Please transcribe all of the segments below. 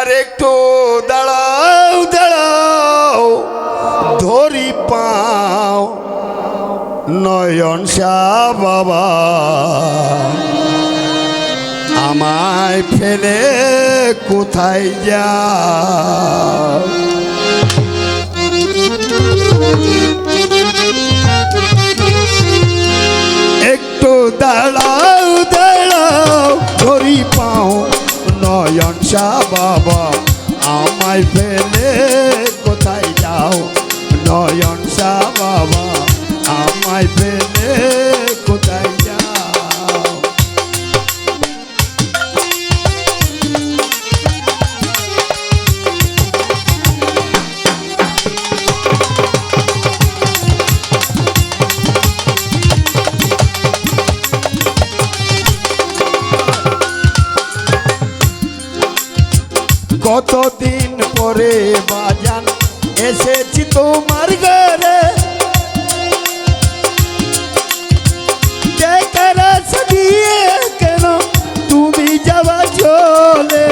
আর একটু দাঁড়াও দাঁড়াও। ধরি পাও। নয়ন শাহ বাবা। আমায় ফেলে কোথায় যা একটু দাঁড়াও দাঁড়াও। ধরি পাও। নয়ন শাহ বাবা আমায় ফেলে কোথায় যাও? নয়ন শাহ বাবা আমায় ফেলে পরে বাজান, এসেছি তোমার ঘরে। দিয়ে কেন তুমি যাওয়া চলে?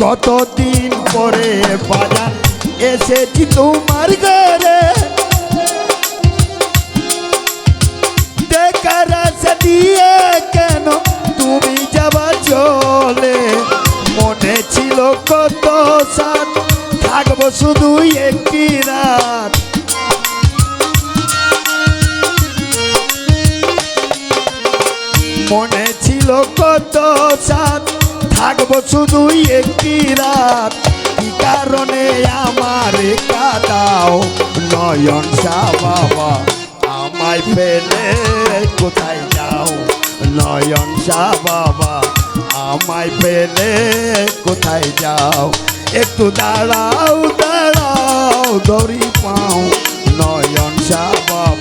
কতদিন পরে বাজান, এসেছি তোমার ঘরে। দেখার দিয়ে কেন তুমি যাবা চলে? মনে ছিল কত সাত, থাকব শুধু একটি রাত। মনে ছিল কত সাত, থাকব শুধু একটি রাত। কারণে আমার কাদাও? নয়ন শাহ বাবা, আমায় ফেলে কোথায় নয়ন শাহ বাবা, আমায় পেলে কোথায় যাও? একটু দাঁড়াও দাঁড়াও, দড়ি পাও। নয়ন শাহ বাবা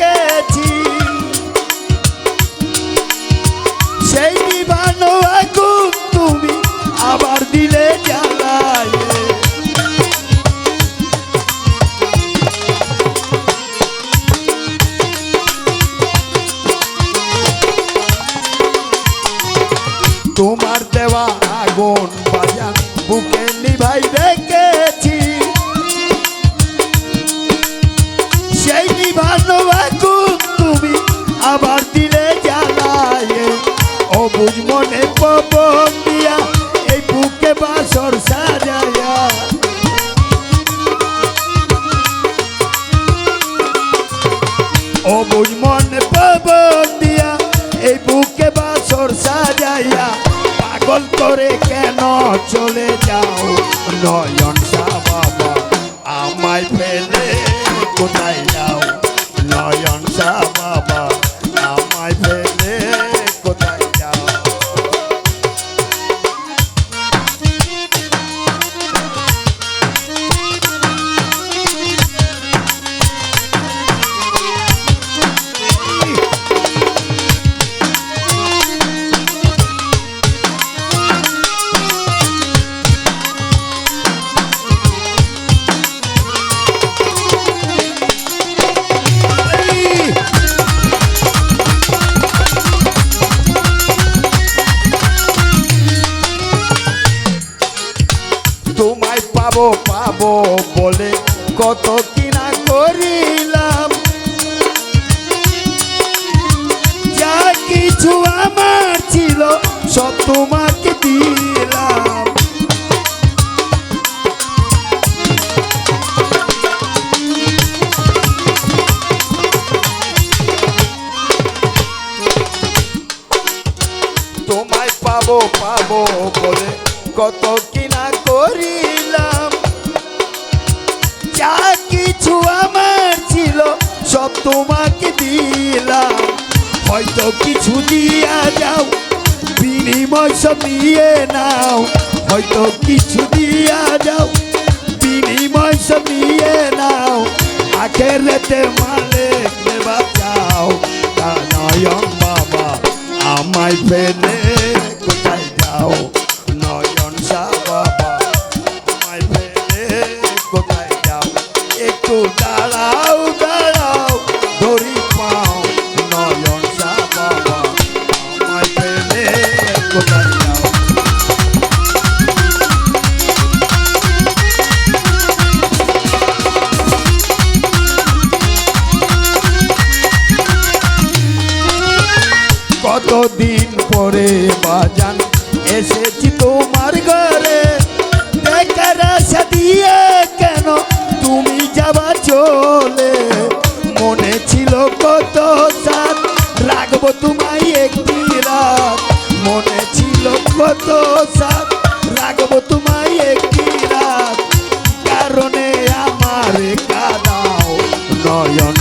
নিভাই সেই নিভানো আগুন তুমি আবার দিলে জ্বালায়। তোমার দেওয়া আগুন বাজা বুকে অবুজ মনে পবন দিয়া এই বুকে বাসর সাজায়া। অবুজ মনে পবন দিয়া এই বুকে বাসর সাজাইয়া পাগল করে কেন সব তোমাকে দিলাম। তোমায় পাবো পাবো বলে কত কিনা করিলাম। যা কিছু আমার ছিল, সব তোমাকে দিলাম। হয়তো কিছু দিয়া যাও বিনিময় সব নিয়ে নাও, হয়তো কিছু দিয়া যাও। বিনিময় সব নিয়ে নাও আখেরেতে মালিক দেবা চাও। তা নয়ন বাবা আমায় ফেলে কতদিন পরে বাজান এসেছি তোমার ঘরে। দিয়ে কেন তুমি যাবা চলে? মনে ছিল কত সাত, রাখব তোমায় একটি রাত। মনে ছিল কত সাত, রাখব তোমায় একটি রাত। কারণে আমার কাদাও নয়ন